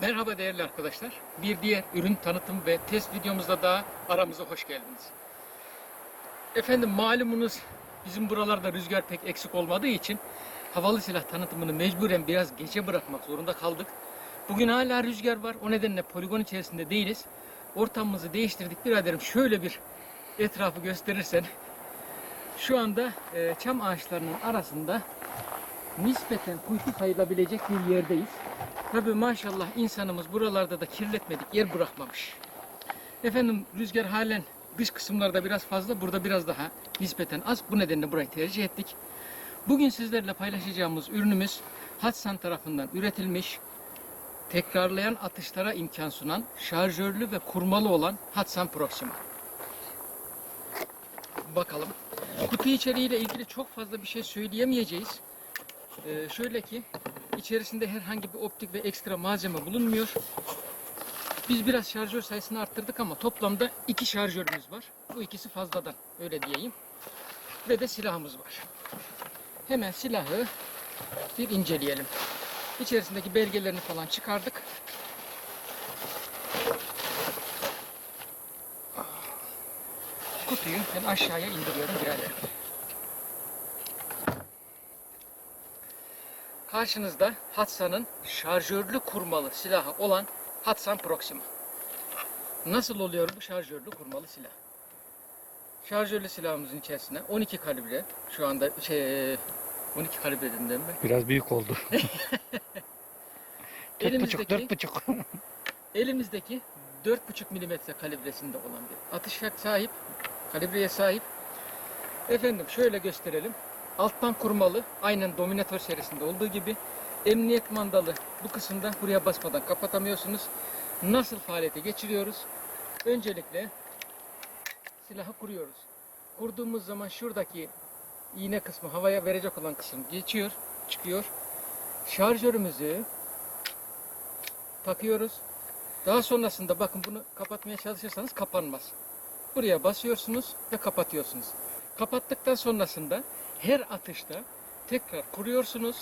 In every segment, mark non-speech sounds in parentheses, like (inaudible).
Merhaba değerli arkadaşlar. Bir diğer ürün tanıtım ve test videomuzda daha aramıza hoş geldiniz. Efendim malumunuz bizim buralarda rüzgar pek eksik olmadığı için havalı silah tanıtımını mecburen biraz gece bırakmak zorunda kaldık. Bugün hala rüzgar var. O nedenle poligon içerisinde değiliz. Ortamımızı değiştirdik. Biraderim şöyle bir etrafı gösterirsen şu anda e, çam ağaçlarının arasında nispeten kuytu sayılabilecek bir yerdeyiz. Tabi maşallah insanımız buralarda da kirletmedik, yer bırakmamış. Efendim rüzgar halen dış kısımlarda biraz fazla, burada biraz daha nispeten az. Bu nedenle burayı tercih ettik. Bugün sizlerle paylaşacağımız ürünümüz Hatsan tarafından üretilmiş, tekrarlayan atışlara imkan sunan, şarjörlü ve kurmalı olan Hatsan Proxima. Bakalım. Kutu içeriğiyle ilgili çok fazla bir şey söyleyemeyeceğiz. Ee, şöyle ki içerisinde herhangi bir optik ve ekstra malzeme bulunmuyor. Biz biraz şarjör sayısını arttırdık ama toplamda iki şarjörümüz var. Bu ikisi fazladan öyle diyeyim. Ve de silahımız var. Hemen silahı bir inceleyelim. İçerisindeki belgelerini falan çıkardık. Kutuyu ben aşağıya indiriyorum biraderim. Karşınızda Hatsa'nın şarjörlü kurmalı silahı olan Hatsan Proxima. Nasıl oluyor bu şarjörlü kurmalı silah? Şarjörlü silahımızın içerisine 12 kalibre şu anda şey 12 kalibre dedim değil mi? Biraz büyük oldu. (laughs) (laughs) Elimizdeki- dört buçuk. Elimizdeki 4,5 milimetre kalibresinde olan bir atış sahip, kalibreye sahip. Efendim şöyle gösterelim. Alttan kurmalı, aynen Dominator serisinde olduğu gibi. Emniyet mandalı bu kısımda buraya basmadan kapatamıyorsunuz. Nasıl faaliyete geçiriyoruz? Öncelikle silahı kuruyoruz. Kurduğumuz zaman şuradaki iğne kısmı havaya verecek olan kısım geçiyor, çıkıyor. Şarjörümüzü takıyoruz. Daha sonrasında bakın bunu kapatmaya çalışırsanız kapanmaz. Buraya basıyorsunuz ve kapatıyorsunuz. Kapattıktan sonrasında her atışta tekrar kuruyorsunuz.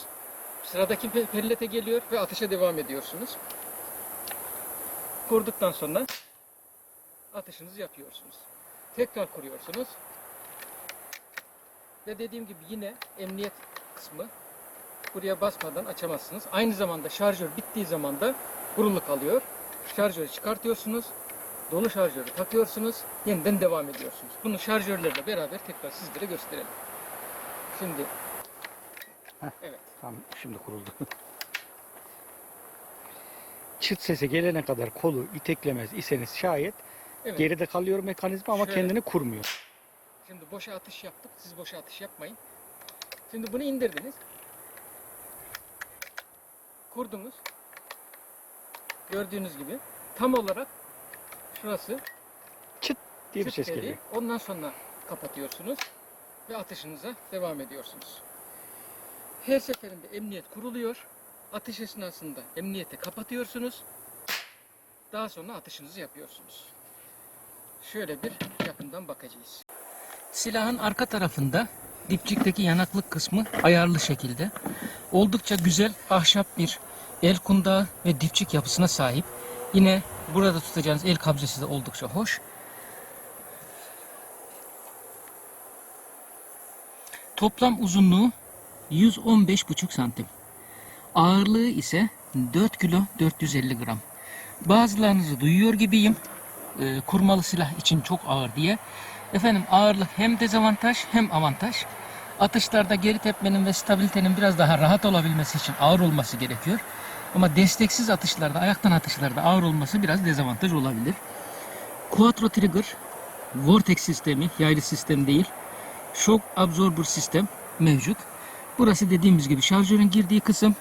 Sıradaki pe- pellete geliyor ve atışa devam ediyorsunuz. Kurduktan sonra atışınızı yapıyorsunuz. Tekrar kuruyorsunuz. Ve dediğim gibi yine emniyet kısmı buraya basmadan açamazsınız. Aynı zamanda şarjör bittiği zaman da kurulu kalıyor. Şarjörü çıkartıyorsunuz. Dolu şarjörü takıyorsunuz. Yeniden devam ediyorsunuz. Bunu şarjörlerle beraber tekrar sizlere gösterelim. Şimdi evet. Tam şimdi kuruldu. (laughs) Çıt sesi gelene kadar kolu iteklemez iseniz şayet Evet. geride kalıyor mekanizma ama Şöyle. kendini kurmuyor. Şimdi boşa atış yaptık. Siz boşa atış yapmayın. Şimdi bunu indirdiniz. Kurdunuz. Gördüğünüz gibi tam olarak şurası Çıt diye bir ses geliyor. Ondan sonra kapatıyorsunuz ve atışınıza devam ediyorsunuz. Her seferinde emniyet kuruluyor. Atış esnasında emniyeti kapatıyorsunuz. Daha sonra atışınızı yapıyorsunuz. Şöyle bir yakından bakacağız. Silahın arka tarafında dipçikteki yanaklık kısmı ayarlı şekilde. Oldukça güzel ahşap bir el kundağı ve dipçik yapısına sahip. Yine burada tutacağınız el kabzesi de oldukça hoş. Toplam uzunluğu 115,5 santim. Ağırlığı ise 4 kilo 450 gram. Bazılarınızı duyuyor gibiyim. e, kurmalı silah için çok ağır diye. Efendim ağırlık hem dezavantaj hem avantaj. Atışlarda geri tepmenin ve stabilitenin biraz daha rahat olabilmesi için ağır olması gerekiyor. Ama desteksiz atışlarda, ayaktan atışlarda ağır olması biraz dezavantaj olabilir. Quattro Trigger, Vortex sistemi, yaylı sistem değil. Shock Absorber sistem mevcut. Burası dediğimiz gibi şarjörün girdiği kısım.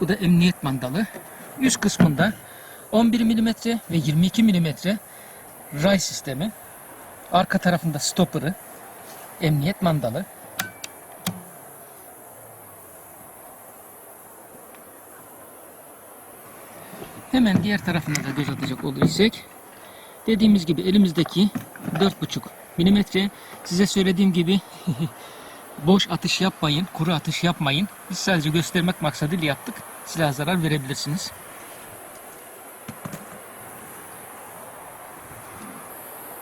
Bu da emniyet mandalı. Üst kısmında 11 mm ve 22 mm ray sistemi. Arka tarafında stopper'ı, emniyet mandalı. Hemen diğer tarafına da göz atacak olursak dediğimiz gibi elimizdeki 4,5 milimetre size söylediğim gibi (laughs) boş atış yapmayın, kuru atış yapmayın. Biz sadece göstermek maksadıyla yaptık. Silah zarar verebilirsiniz.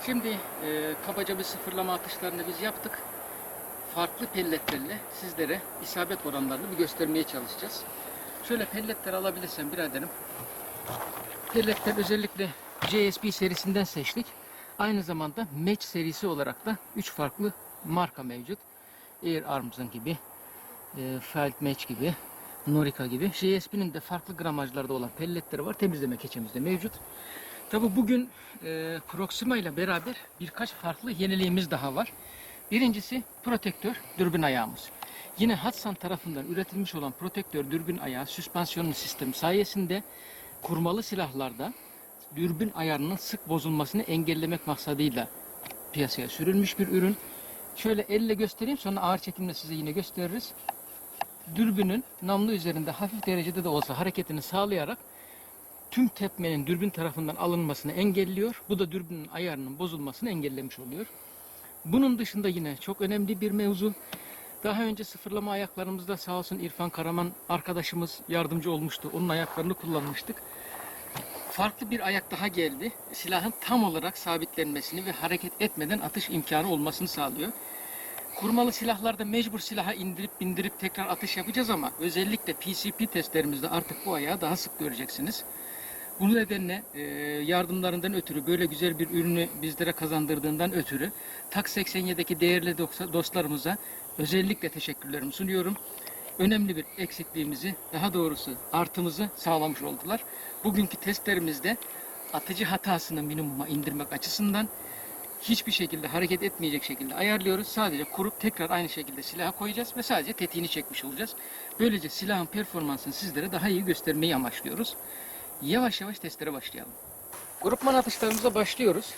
Şimdi e, kabaca bir sıfırlama atışlarını biz yaptık. Farklı pelletlerle sizlere isabet oranlarını bir göstermeye çalışacağız. Şöyle pelletler alabilirsem biraderim. Pelletler özellikle JSP serisinden seçtik. Aynı zamanda Match serisi olarak da 3 farklı marka mevcut. Air Arms'ın gibi, e, Felt Match gibi, Norika gibi. JSP'nin de farklı gramajlarda olan pelletleri var. Temizleme keçemizde mevcut. Tabi bugün e, Proxima ile beraber birkaç farklı yeniliğimiz daha var. Birincisi protektör dürbün ayağımız. Yine Hudson tarafından üretilmiş olan protektör dürbün ayağı süspansiyonlu sistemi sayesinde kurmalı silahlarda dürbün ayarının sık bozulmasını engellemek maksadıyla piyasaya sürülmüş bir ürün. Şöyle elle göstereyim sonra ağır çekimle size yine gösteririz. Dürbünün namlu üzerinde hafif derecede de olsa hareketini sağlayarak tüm tepmenin dürbün tarafından alınmasını engelliyor. Bu da dürbünün ayarının bozulmasını engellemiş oluyor. Bunun dışında yine çok önemli bir mevzu. Daha önce sıfırlama ayaklarımızda sağ olsun İrfan Karaman arkadaşımız yardımcı olmuştu. Onun ayaklarını kullanmıştık. Farklı bir ayak daha geldi. Silahın tam olarak sabitlenmesini ve hareket etmeden atış imkanı olmasını sağlıyor. Kurmalı silahlarda mecbur silaha indirip bindirip tekrar atış yapacağız ama özellikle PCP testlerimizde artık bu ayağı daha sık göreceksiniz. Bu nedenle e, yardımlarından ötürü böyle güzel bir ürünü bizlere kazandırdığından ötürü TAK 87'deki değerli dostlarımıza özellikle teşekkürlerimi sunuyorum. Önemli bir eksikliğimizi, daha doğrusu artımızı sağlamış oldular. Bugünkü testlerimizde atıcı hatasını minimuma indirmek açısından hiçbir şekilde hareket etmeyecek şekilde ayarlıyoruz. Sadece kurup tekrar aynı şekilde silaha koyacağız ve sadece tetiğini çekmiş olacağız. Böylece silahın performansını sizlere daha iyi göstermeyi amaçlıyoruz. Yavaş yavaş testlere başlayalım. Grupman atışlarımıza başlıyoruz.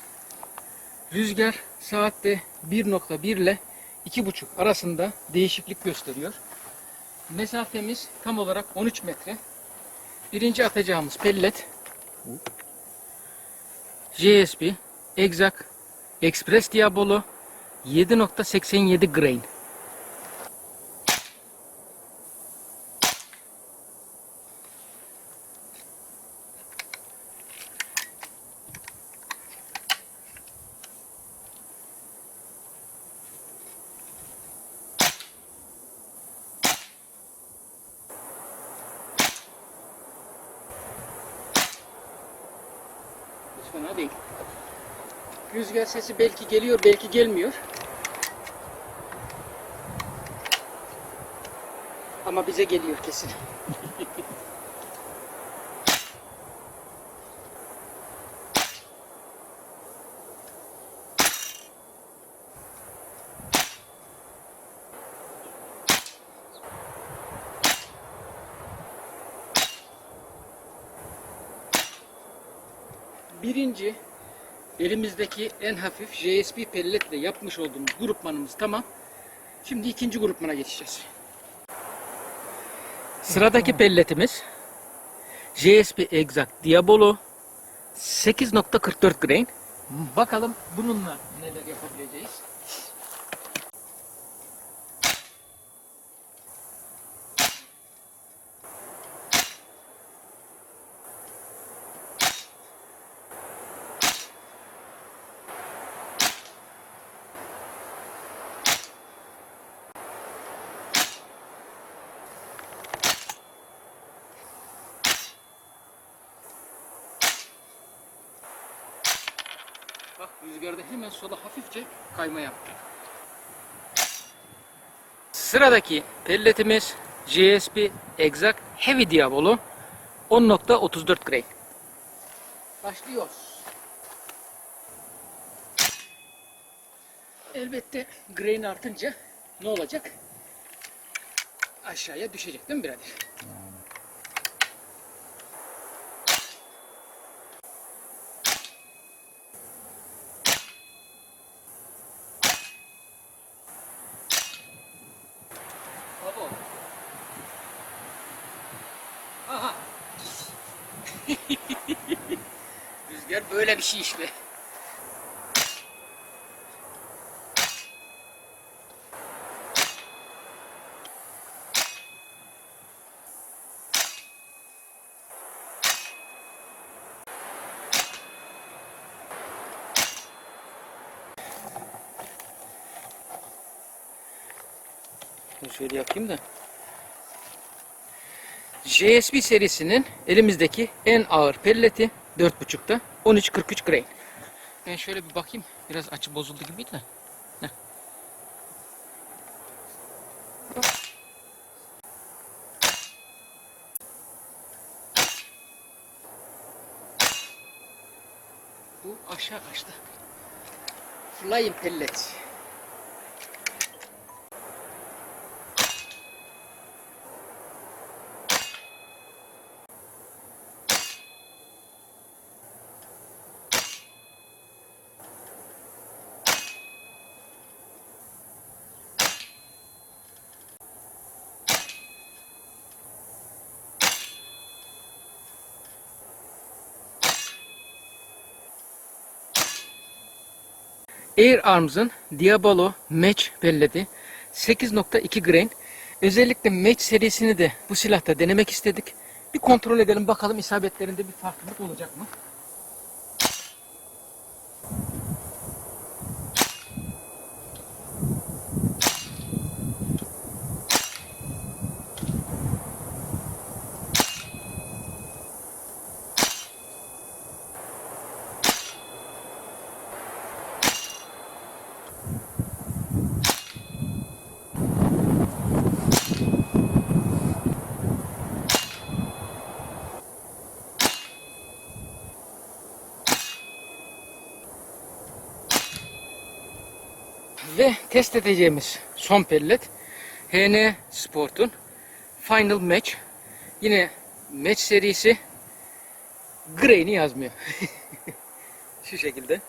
Rüzgar saatte 1.1 ile 2.5 arasında değişiklik gösteriyor. Mesafemiz tam olarak 13 metre. Birinci atacağımız pellet JSP Exact Express Diabolo 7.87 grain. Rüzgar sesi belki geliyor, belki gelmiyor. Ama bize geliyor kesin. Birinci elimizdeki en hafif JSP pelletle yapmış olduğumuz grupmanımız tamam. Şimdi ikinci grupmana geçeceğiz. Sıradaki pelletimiz JSP Exact Diabolo 8.44 grain. Bakalım bununla neler yapabileceğiz. Bak rüzgarda hemen sola hafifçe kayma yaptı. Sıradaki pelletimiz GSP Exact Heavy Diabolo 10.34 grain. Başlıyoruz. Elbette grain artınca ne olacak? Aşağıya düşecek değil mi birader? Böyle bir şey işte. Şöyle yapayım da. JSB serisinin elimizdeki en ağır pelleti 4.5'ta. 13.43 grain. Ben şöyle bir bakayım. Biraz açı bozuldu gibi de. Heh. Bu aşağı kaçtı. Flying pellets. Air Arms'ın Diabolo Match pelleti 8.2 grain. Özellikle Match serisini de bu silahta denemek istedik. Bir kontrol edelim bakalım isabetlerinde bir farklılık olacak mı? Ve test edeceğimiz son pellet HN Sport'un Final Match. Yine Match serisi Grain'i yazmıyor. (laughs) Şu şekilde.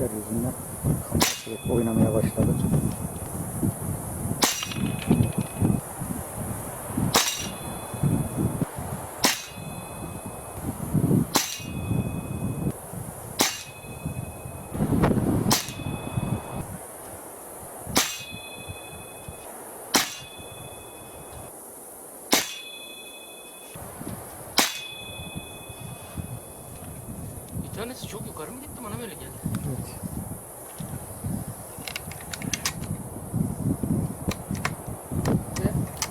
Yeryüzünde oynamaya başladı. Tanesi çok yukarı mı gitti bana böyle geldi.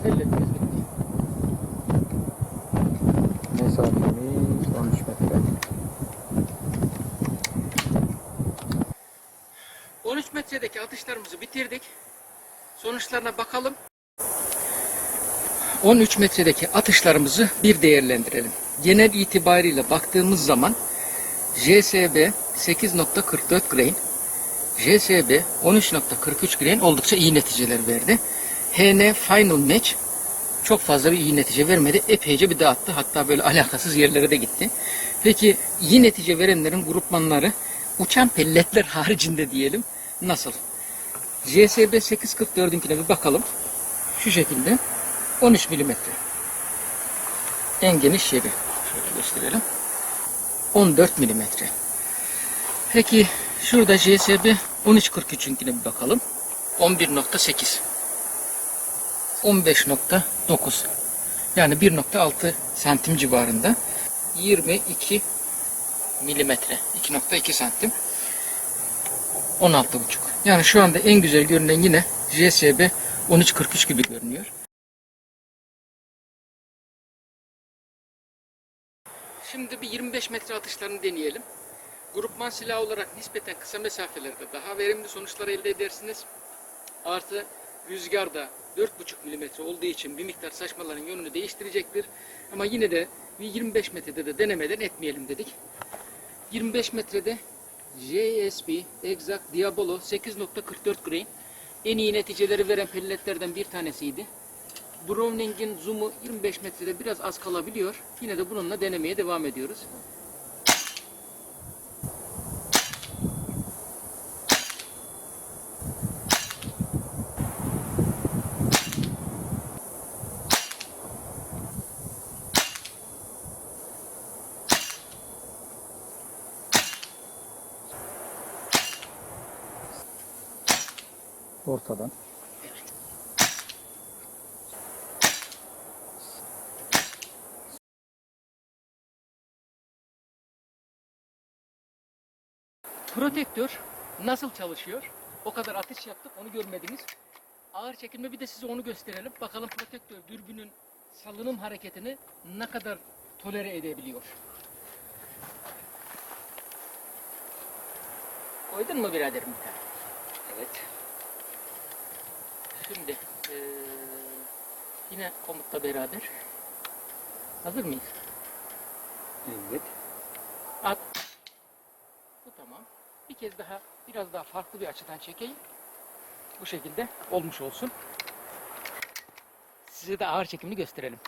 Evet. Mesafemiz 13 metre. 13 metredeki atışlarımızı bitirdik. Sonuçlarına bakalım. 13 metredeki atışlarımızı bir değerlendirelim. Genel itibariyle baktığımız zaman JSB 8.44 grain, JSB 13.43 grain oldukça iyi neticeler verdi. HN Final Match çok fazla bir iyi netice vermedi. Epeyce bir dağıttı. Hatta böyle alakasız yerlere de gitti. Peki iyi netice verenlerin grupmanları uçan pelletler (laughs) haricinde diyelim nasıl? JSB 844'ünkine bir bakalım. Şu şekilde 13 milimetre. En geniş yeri. Şöyle gösterelim. 14 milimetre. Peki şurada JSB 1343'ünkine bir bakalım. 11.8. 15.9 yani 1.6 santim civarında 22 milimetre 2.2 santim 16.5 yani şu anda en güzel görünen yine JSB 1343 gibi görünüyor. Şimdi bir 25 metre atışlarını deneyelim. Grupman silahı olarak nispeten kısa mesafelerde daha verimli sonuçlar elde edersiniz. Artı rüzgar da 4,5 mm olduğu için bir miktar saçmaların yönünü değiştirecektir. Ama yine de bir 25 metrede de denemeden etmeyelim dedik. 25 metrede JSB Exact Diabolo 8.44 grain en iyi neticeleri veren pelletlerden bir tanesiydi. Browning'in zoom'u 25 metrede biraz az kalabiliyor. Yine de bununla denemeye devam ediyoruz. Ortadan. Protektör nasıl çalışıyor? O kadar atış yaptık onu görmediniz. Ağır çekilme bir de size onu gösterelim. Bakalım protektör dürbünün salınım hareketini ne kadar tolere edebiliyor. Koydun mu biraderim bir tane? Evet. Şimdi eee, yine komutla beraber. Hazır mıyız? Evet. At. Bu tamam. Bir kez daha biraz daha farklı bir açıdan çekeyim. Bu şekilde olmuş olsun. Size de ağır çekimini gösterelim.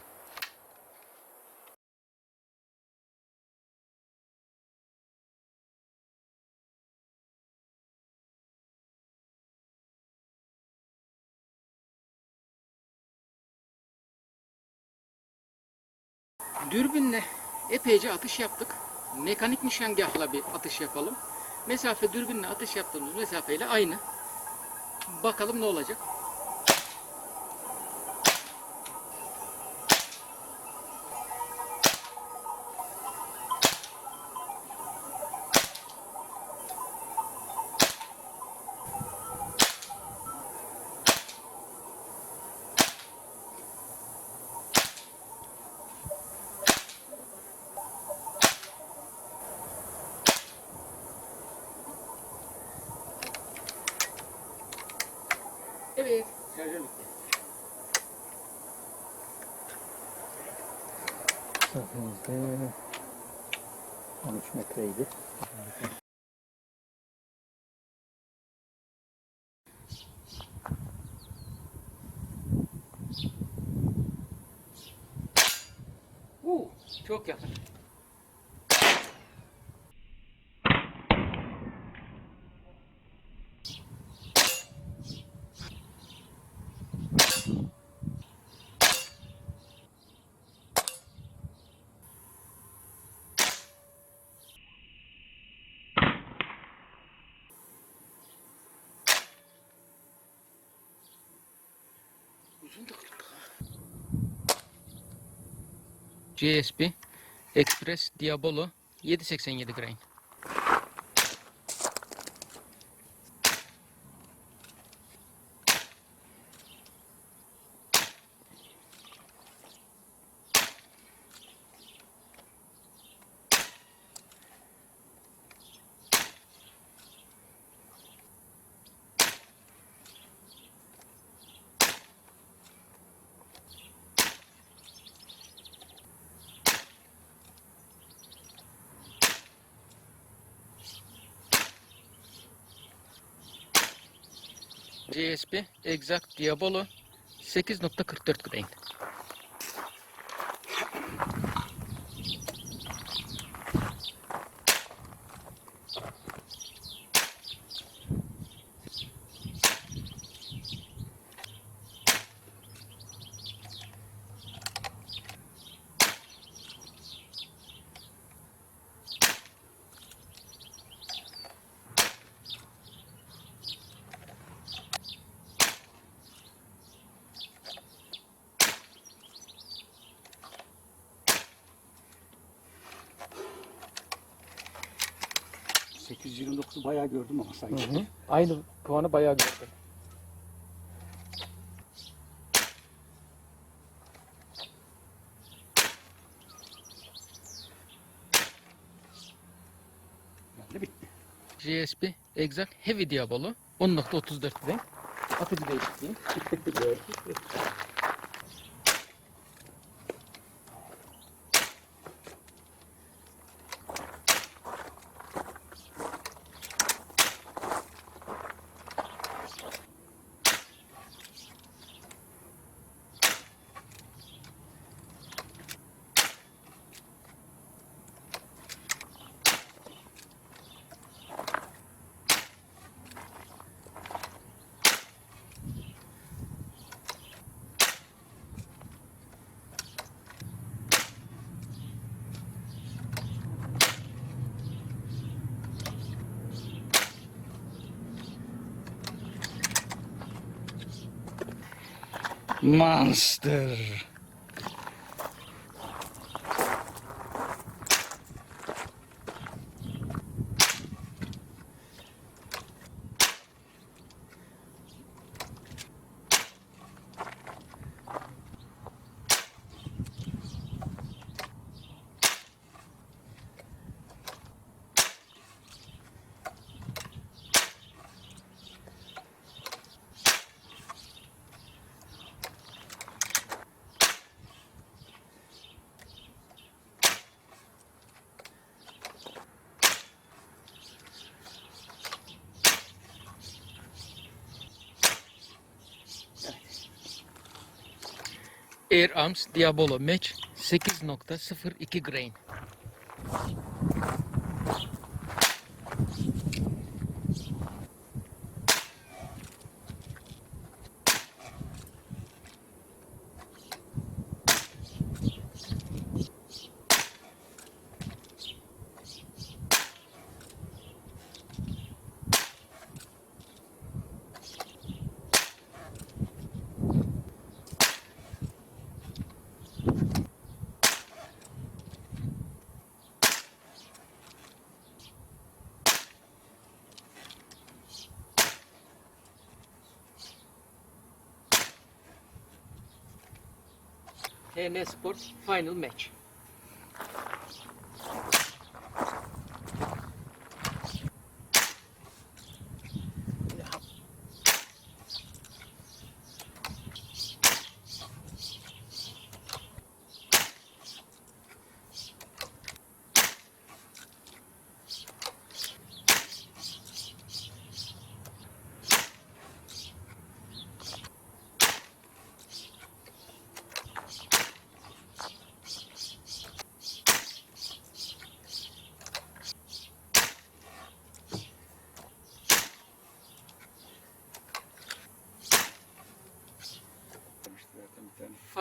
Dürbünle epeyce atış yaptık. Mekanik nişangahla bir atış yapalım. Mesafe dürbünle atış yaptığımız mesafeyle aynı. Bakalım ne olacak. Evet. Şarjör bitti. Mesafemizde 13 metreydi. Uu, çok yakın. Uzun da kırdık ha. GSP Express Diabolo 787 grain. GSP Exact Diabolo 8.44 grain. 829'u bayağı gördüm ama sanki. Aynı puanı bayağı gördüm. Yani bitti. GSP Exact Heavy Diabolo 10.34 grain. Atıcı değişikliği. (laughs) (laughs) Monster. Air Arms Diabolo Match 8.02 grain. TN Sport Final Match.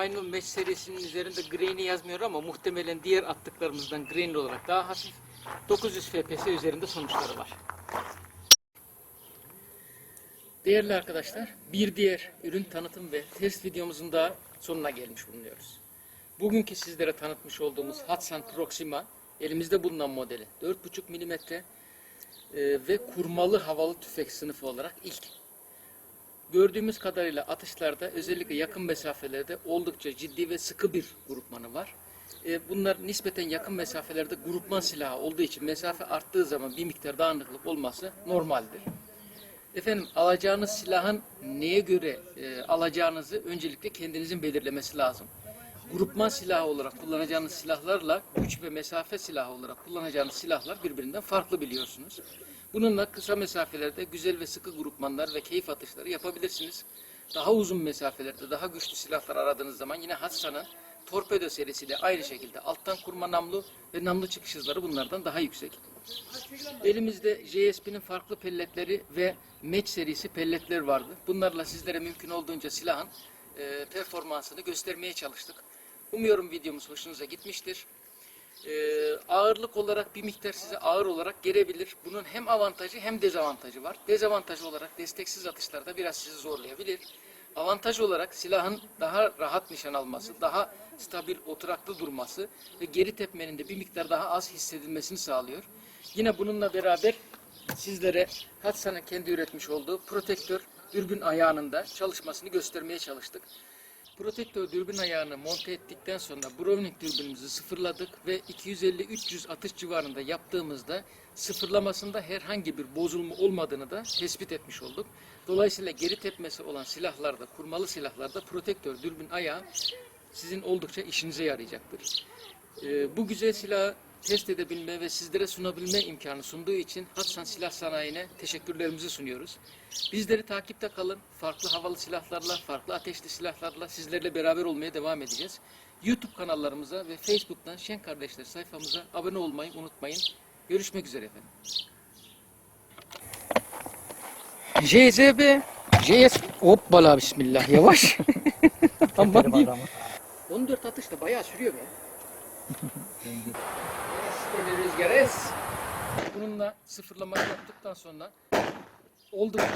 Final Match serisinin üzerinde grain'i yazmıyor ama muhtemelen diğer attıklarımızdan grain olarak daha hafif 900 FPS üzerinde sonuçları var. Değerli arkadaşlar, bir diğer ürün tanıtım ve test videomuzun da sonuna gelmiş bulunuyoruz. Bugünkü sizlere tanıtmış olduğumuz Hudson Proxima elimizde bulunan modeli 4.5 mm e, ve kurmalı havalı tüfek sınıfı olarak ilk Gördüğümüz kadarıyla atışlarda özellikle yakın mesafelerde oldukça ciddi ve sıkı bir grupmanı var. E, bunlar nispeten yakın mesafelerde grupman silahı olduğu için mesafe arttığı zaman bir miktar dağınıklık olması normaldir. Efendim alacağınız silahın neye göre e, alacağınızı öncelikle kendinizin belirlemesi lazım. Grupman silahı olarak kullanacağınız silahlarla güç ve mesafe silahı olarak kullanacağınız silahlar birbirinden farklı biliyorsunuz. Bununla kısa mesafelerde güzel ve sıkı grupmanlar ve keyif atışları yapabilirsiniz. Daha uzun mesafelerde daha güçlü silahlar aradığınız zaman yine Hassa'nın Torpedo serisiyle aynı şekilde alttan kurma namlu ve namlu çıkış hızları bunlardan daha yüksek. Elimizde JSP'nin farklı pelletleri ve Match serisi pelletler vardı. Bunlarla sizlere mümkün olduğunca silahın e, performansını göstermeye çalıştık. Umuyorum videomuz hoşunuza gitmiştir. E, ağırlık olarak bir miktar size ağır olarak gelebilir. Bunun hem avantajı hem dezavantajı var. Dezavantajı olarak desteksiz atışlarda biraz sizi zorlayabilir. Avantaj olarak silahın daha rahat nişan alması, daha stabil, oturaklı durması ve geri tepmenin de bir miktar daha az hissedilmesini sağlıyor. Yine bununla beraber sizlere Hatsa'nın kendi üretmiş olduğu protektör dürbün ayağının da çalışmasını göstermeye çalıştık. Protektör dürbün ayağını monte ettikten sonra Browning dürbünümüzü sıfırladık ve 250-300 atış civarında yaptığımızda sıfırlamasında herhangi bir bozulma olmadığını da tespit etmiş olduk. Dolayısıyla geri tepmesi olan silahlarda, kurmalı silahlarda protektör dürbün ayağı sizin oldukça işinize yarayacaktır. Ee, bu güzel silahı test edebilme ve sizlere sunabilme imkanı sunduğu için Hatsan Silah Sanayi'ne teşekkürlerimizi sunuyoruz. Bizleri takipte kalın. Farklı havalı silahlarla, farklı ateşli silahlarla sizlerle beraber olmaya devam edeceğiz. YouTube kanallarımıza ve Facebook'tan Şen Kardeşler sayfamıza abone olmayı unutmayın. Görüşmek üzere efendim. JZB JS Hoppala bismillah yavaş. (laughs) Aman diyeyim. 14 atış da bayağı sürüyor be. (laughs) Böyle rüzgar es. Bununla sıfırlama yaptıktan sonra oldukça